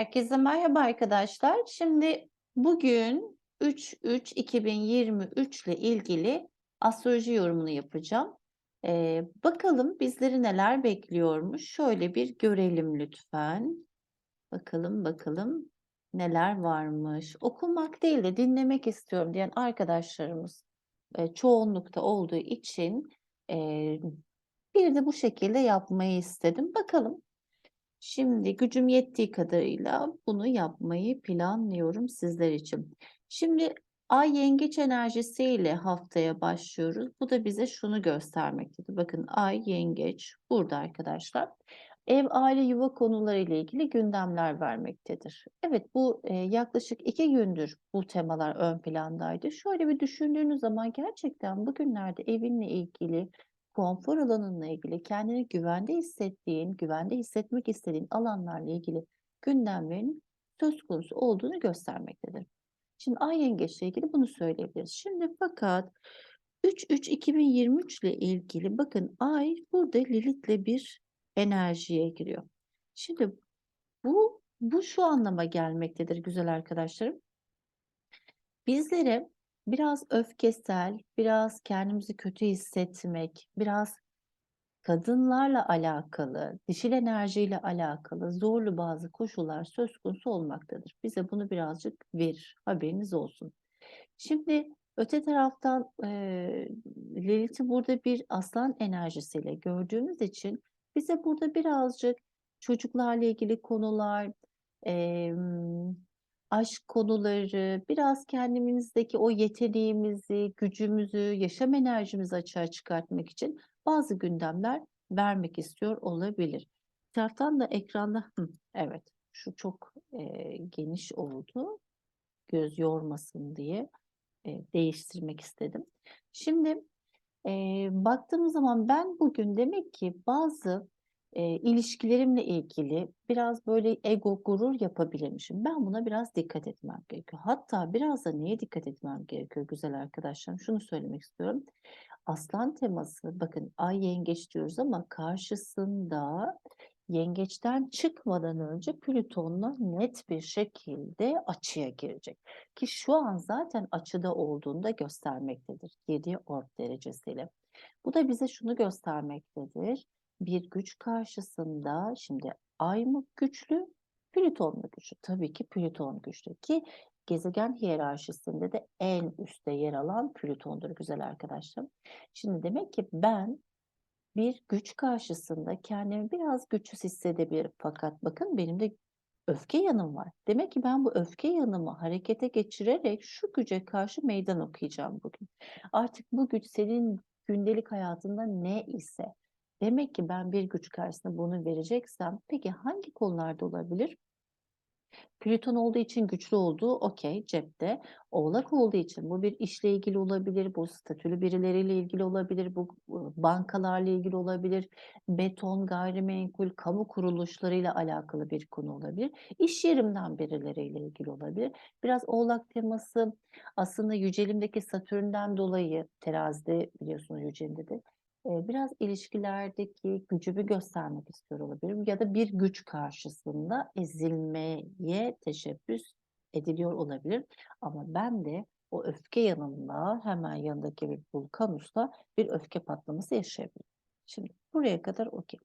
Herkese merhaba arkadaşlar. Şimdi bugün 3-3-2023 ile ilgili astroloji yorumunu yapacağım. Ee, bakalım bizleri neler bekliyormuş. Şöyle bir görelim lütfen. Bakalım bakalım neler varmış. Okumak değil de dinlemek istiyorum diyen arkadaşlarımız e, çoğunlukta olduğu için e, bir de bu şekilde yapmayı istedim. Bakalım Şimdi gücüm yettiği kadarıyla bunu yapmayı planlıyorum sizler için. Şimdi Ay yengeç enerjisiyle haftaya başlıyoruz. Bu da bize şunu göstermektedir. Bakın Ay yengeç burada arkadaşlar. Ev, aile, yuva konuları ile ilgili gündemler vermektedir. Evet bu e, yaklaşık iki gündür bu temalar ön plandaydı. Şöyle bir düşündüğünüz zaman gerçekten bugünlerde evinle ilgili konfor alanınla ilgili kendini güvende hissettiğin, güvende hissetmek istediğin alanlarla ilgili gündemlerin söz konusu olduğunu göstermektedir. Şimdi ay yengeçle ilgili bunu söyleyebiliriz. Şimdi fakat 3-3-2023 ile ilgili bakın ay burada Lilith'le bir enerjiye giriyor. Şimdi bu bu şu anlama gelmektedir güzel arkadaşlarım. Bizlere biraz öfkesel, biraz kendimizi kötü hissetmek, biraz kadınlarla alakalı, dişil enerjiyle alakalı zorlu bazı koşullar söz konusu olmaktadır. Bize bunu birazcık verir, haberiniz olsun. Şimdi öte taraftan e, Lilith'i burada bir aslan enerjisiyle gördüğümüz için bize burada birazcık çocuklarla ilgili konular, e, aşk konuları, biraz kendimizdeki o yeteneğimizi, gücümüzü, yaşam enerjimizi açığa çıkartmak için bazı gündemler vermek istiyor olabilir. Bir taraftan da ekranda, evet şu çok e, geniş oldu, göz yormasın diye e, değiştirmek istedim. Şimdi e, baktığımız zaman ben bugün demek ki bazı e, ilişkilerimle ilgili biraz böyle ego gurur yapabilirmişim. Ben buna biraz dikkat etmem gerekiyor. Hatta biraz da neye dikkat etmem gerekiyor güzel arkadaşlarım? Şunu söylemek istiyorum. Aslan teması bakın ay yengeç diyoruz ama karşısında yengeçten çıkmadan önce Plüton'la net bir şekilde açıya girecek. Ki şu an zaten açıda olduğunda göstermektedir 7 orb derecesiyle. Bu da bize şunu göstermektedir bir güç karşısında şimdi ay mı güçlü, Plüton mu güçlü? Tabii ki Plüton güçlü ki gezegen hiyerarşisinde de en üstte yer alan Plüton'dur güzel arkadaşlarım. Şimdi demek ki ben bir güç karşısında kendimi biraz güçsüz hissedebilirim. Fakat bakın benim de öfke yanım var. Demek ki ben bu öfke yanımı harekete geçirerek şu güce karşı meydan okuyacağım bugün. Artık bu güç senin gündelik hayatında ne ise Demek ki ben bir güç karşısında bunu vereceksem peki hangi konularda olabilir? Plüton olduğu için güçlü olduğu okey cepte. Oğlak olduğu için bu bir işle ilgili olabilir, bu statülü birileriyle ilgili olabilir, bu bankalarla ilgili olabilir, beton, gayrimenkul, kamu kuruluşlarıyla alakalı bir konu olabilir. İş yerimden birileriyle ilgili olabilir. Biraz oğlak teması aslında yücelimdeki Satürn'den dolayı terazide biliyorsunuz yücelimde de biraz ilişkilerdeki gücümü göstermek istiyor olabilirim ya da bir güç karşısında ezilmeye teşebbüs ediliyor olabilir. Ama ben de o öfke yanında hemen yanındaki bir vulkanusla bir öfke patlaması yaşayabilirim. Şimdi buraya kadar okey.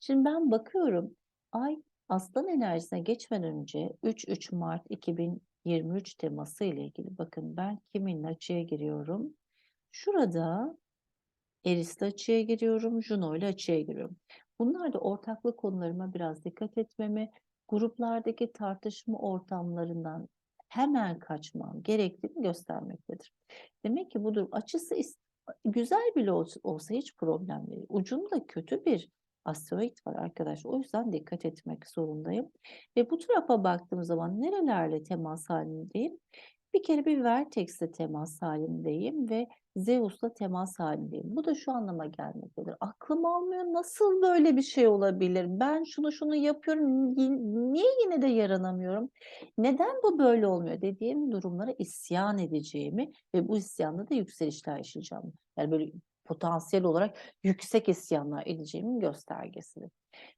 Şimdi ben bakıyorum ay aslan enerjisine geçmeden önce 3-3 Mart 2023 teması ile ilgili bakın ben kiminle açıya giriyorum. Şurada Eris'le açıya giriyorum, Juno ile açıya giriyorum. Bunlar da ortaklık konularıma biraz dikkat etmemi, gruplardaki tartışma ortamlarından hemen kaçmam gerektiğini göstermektedir. Demek ki bu durum açısı güzel bile olsa hiç problem değil. Ucunda kötü bir asteroid var arkadaş. O yüzden dikkat etmek zorundayım. Ve bu tarafa baktığım zaman nerelerle temas halindeyim? Bir kere bir vertex'le temas halindeyim ve Zeus'la temas halindeyim. Bu da şu anlama gelmektedir. Aklım almıyor. Nasıl böyle bir şey olabilir? Ben şunu şunu yapıyorum. Niye yine de yaranamıyorum? Neden bu böyle olmuyor dediğim durumlara isyan edeceğimi ve bu isyanda da yükselişler yaşayacağım. Yani böyle potansiyel olarak yüksek isyanlar edeceğimin göstergesidir.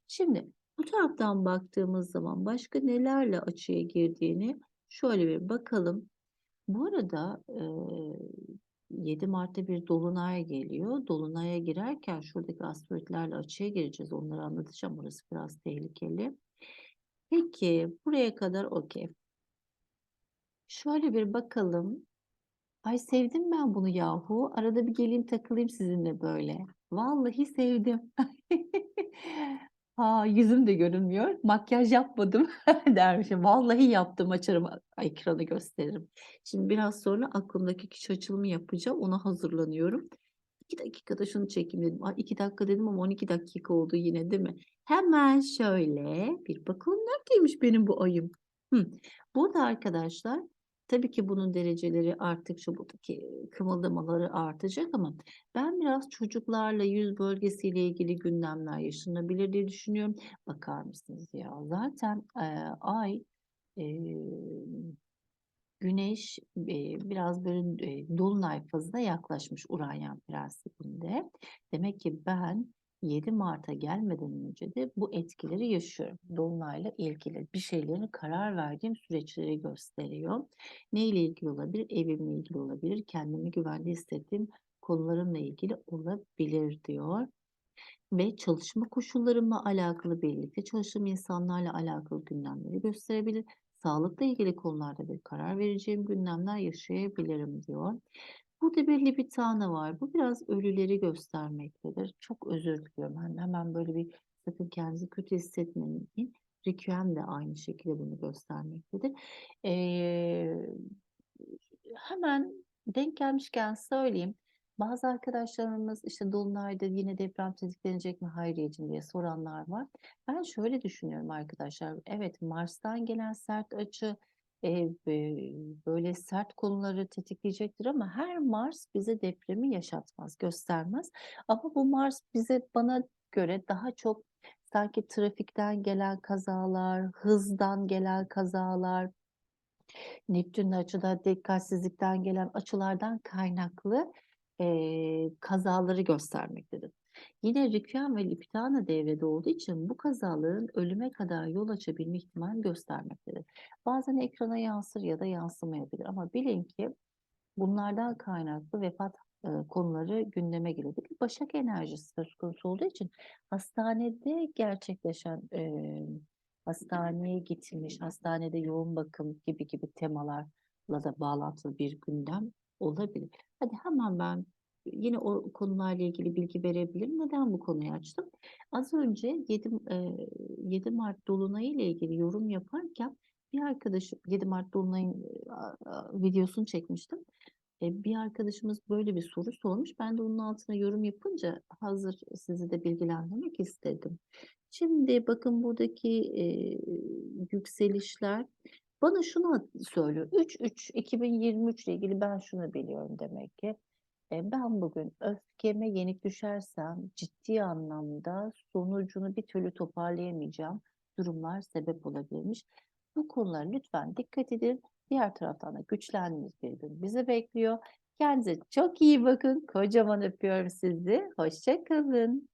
Şimdi Bu taraftan baktığımız zaman başka nelerle açıya girdiğini şöyle bir bakalım. Bu arada eee 7 Mart'ta bir dolunay geliyor. Dolunaya girerken şuradaki asteroidlerle açıya gireceğiz. Onları anlatacağım. Orası biraz tehlikeli. Peki buraya kadar okey. Şöyle bir bakalım. Ay sevdim ben bunu yahu. Arada bir geleyim takılayım sizinle böyle. Vallahi sevdim. Ha, yüzüm de görünmüyor. Makyaj yapmadım dermişim. Vallahi yaptım. Açarım ekranı gösteririm. Şimdi biraz sonra aklımdaki kişi açılımı yapacağım. Ona hazırlanıyorum. 2 dakikada şunu çekeyim dedim. Ay 2 dakika dedim ama 12 dakika oldu yine değil mi? Hemen şöyle bir bakalım neredeymiş benim bu ayım? Hı. Burada arkadaşlar tabii ki bunun dereceleri arttıkça buradaki kımıldamaları artacak ama ben biraz çocuklarla yüz bölgesiyle ilgili gündemler yaşanabilir diye düşünüyorum. Bakar mısınız ya? Zaten e, ay e, Güneş e, biraz böyle e, dolunay fazına yaklaşmış Uranyen prensibinde. Demek ki ben 7 Mart'a gelmeden önce de bu etkileri yaşıyorum. Dolunayla ilgili bir şeylerin karar verdiğim süreçleri gösteriyor. Ne ile ilgili olabilir? Evimle ilgili olabilir. Kendimi güvende hissettiğim konularımla ilgili olabilir diyor. Ve çalışma koşullarımla alakalı birlikte çalıştığım insanlarla alakalı gündemleri gösterebilir. Sağlıkla ilgili konularda bir karar vereceğim gündemler yaşayabilirim diyor. Burada bir tane var. Bu biraz ölüleri göstermektedir. Çok özür diliyorum. Hani hemen böyle bir sakın kendinizi kötü hissetmeyin. Requiem de aynı şekilde bunu göstermektedir. Ee, hemen denk gelmişken söyleyeyim. Bazı arkadaşlarımız işte dolunayda yine deprem tetiklenecek mi Hayriyeciğim diye soranlar var. Ben şöyle düşünüyorum arkadaşlar. Evet Mars'tan gelen sert açı e, böyle sert konuları tetikleyecektir ama her Mars bize depremi yaşatmaz, göstermez. Ama bu Mars bize bana göre daha çok sanki trafikten gelen kazalar, hızdan gelen kazalar, Neptün'ün açıda dikkatsizlikten gelen açılardan kaynaklı e, kazaları göstermektedir. Yine Requiem ve Lipitana devrede olduğu için bu kazaların ölüme kadar yol açabilme ihtimali göstermektedir. Bazen ekrana yansır ya da yansımayabilir ama bilin ki bunlardan kaynaklı vefat e, konuları gündeme gelebilir. Başak enerjisi söz konusu olduğu için hastanede gerçekleşen e, hastaneye gitmiş, hastanede yoğun bakım gibi gibi temalarla da bağlantılı bir gündem olabilir. Hadi hemen ben yine o konularla ilgili bilgi verebilirim. Neden bu konuyu açtım? Az önce 7, 7 Mart Dolunayı ile ilgili yorum yaparken bir arkadaşım 7 Mart Dolunay'ın videosunu çekmiştim. Bir arkadaşımız böyle bir soru sormuş. Ben de onun altına yorum yapınca hazır sizi de bilgilendirmek istedim. Şimdi bakın buradaki yükselişler bana şunu söylüyor. 3-3 2023 ile ilgili ben şunu biliyorum demek ki. E, ben bugün öfkeme yenik düşersem ciddi anlamda sonucunu bir türlü toparlayamayacağım durumlar sebep olabilirmiş. Bu konulara lütfen dikkat edin. Diğer taraftan da güçlendiğimiz bir gün bizi bekliyor. Kendinize çok iyi bakın. Kocaman öpüyorum sizi. Hoşça kalın.